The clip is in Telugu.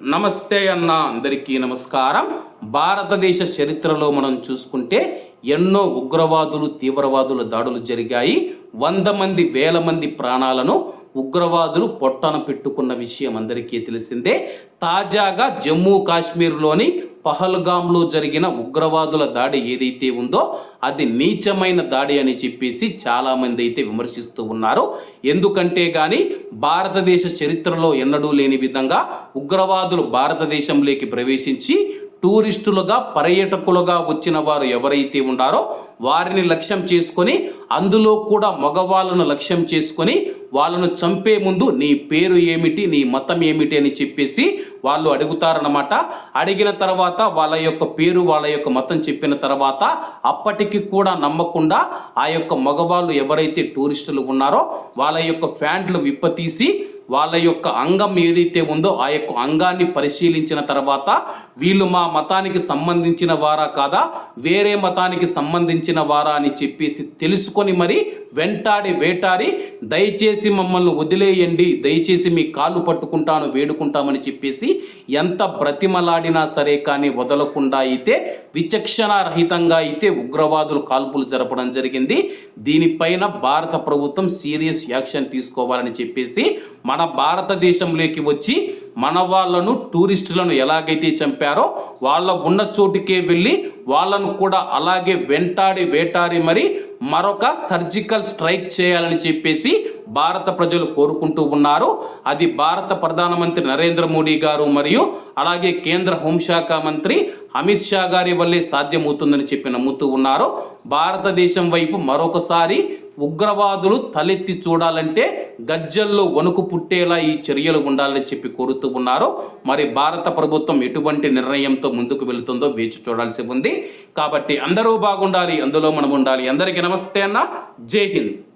నమస్తే అన్న అందరికీ నమస్కారం. భారతదేశ చరిత్రలో మనం చూసుకుంటే ఎన్నో ఉగ్రవాదులు తీవ్రవాదుల దాడులు జరిగాయి. వంద మంది వేల మంది ప్రాణాలను ఉగ్రవాదులు పొట్టన పెట్టుకున్న విషయం అందరికీ తెలిసిందే. తాజాగా జమ్మూ కాశ్మీర్లోని పహల్గాంలో జరిగిన ఉగ్రవాదుల దాడి ఏదైతే ఉందో అది నీచమైన దాడి అని చెప్పేసి చాలామంది అయితే విమర్శిస్తూ ఉన్నారు. ఎందుకంటే కానీ భారతదేశ చరిత్రలో ఎన్నడూ లేని విధంగా ఉగ్రవాదులు భారతదేశంలోకి ప్రవేశించి టూరిస్టులుగా పర్యాటకులుగా వచ్చిన వారు ఎవరైతే ఉన్నారో వారిని లక్ష్యం చేసుకొని అందులో కూడా మగవాళ్ళను లక్ష్యం చేసుకొని వాళ్ళను చంపే ముందు నీ పేరు ఏమిటి నీ మతం ఏమిటి అని చెప్పేసి వాళ్ళు అడుగుతారన్నమాట. అడిగిన తర్వాత వాళ్ళ యొక్క పేరు వాళ్ళ యొక్క మతం చెప్పిన తర్వాత అప్పటికి కూడా నమ్మకుండా ఆ యొక్క మగవాళ్ళు ఎవరైతే టూరిస్టులు ఉన్నారో వాళ్ళ యొక్క ఫ్యాంట్లు విప్పతీసి వాళ్ళ యొక్క అంగం ఏదైతే ఉందో ఆ యొక్క అంగాన్ని పరిశీలించిన తర్వాత వీళ్ళు మా మతానికి సంబంధించిన వారా కాదా? వేరే మతానికి సంబంధించిన వారా అని చెప్పేసి తెలుసుకొని మరి వెంటాడి వేటాడి దయచేసి మమ్మల్ని వదిలేయండి దయచేసి మీ కాళ్ళు పట్టుకుంటాను వేడుకుంటామని చెప్పేసి ఎంత బ్రతిమలాడినా సరే కానీ వదలకుండా అయితే విచక్షణారహితంగా అయితే ఉగ్రవాదులు కాల్పులు జరపడం జరిగింది. దీనిపైన భారత ప్రభుత్వం సీరియస్ యాక్షన్ తీసుకోవాలని చెప్పేసి మన భారతదేశంలోకి వచ్చి మన వాళ్ళను టూరిస్టులను ఎలాగైతే చంపారో వాళ్ళ ఉన్న చోటుకే వెళ్ళి వాళ్ళను కూడా అలాగే వెంటాడి వేటాడి మరి మరొక సర్జికల్ స్ట్రైక్ చేయాలని చెప్పేసి భారత ప్రజలు కోరుకుంటూ ఉన్నారు. అది భారత ప్రధానమంత్రి నరేంద్ర మోడీ గారు మరియు అలాగే కేంద్ర హోంశాఖ మంత్రి అమిత్ షా గారి వల్లే సాధ్యమవుతుందని చెప్పి నమ్ముతూ ఉన్నారు. భారతదేశం వైపు మరొకసారి ఉగ్రవాదులు తలెత్తి చూడాలంటే గజ్జల్లో వణుకు పుట్టేలా ఈ చర్యలు ఉండాలని చెప్పి కోరుతూ ఉన్నారు. మరి భారత ప్రభుత్వం ఎటువంటి నిర్ణయంతో ముందుకు వెళుతుందో వేచి చూడాల్సి ఉంది. కాబట్టి అందరూ బాగుండాలి అందులో మనం ఉండాలి. అందరికీ నమస్తే అన్న. జై హింద్.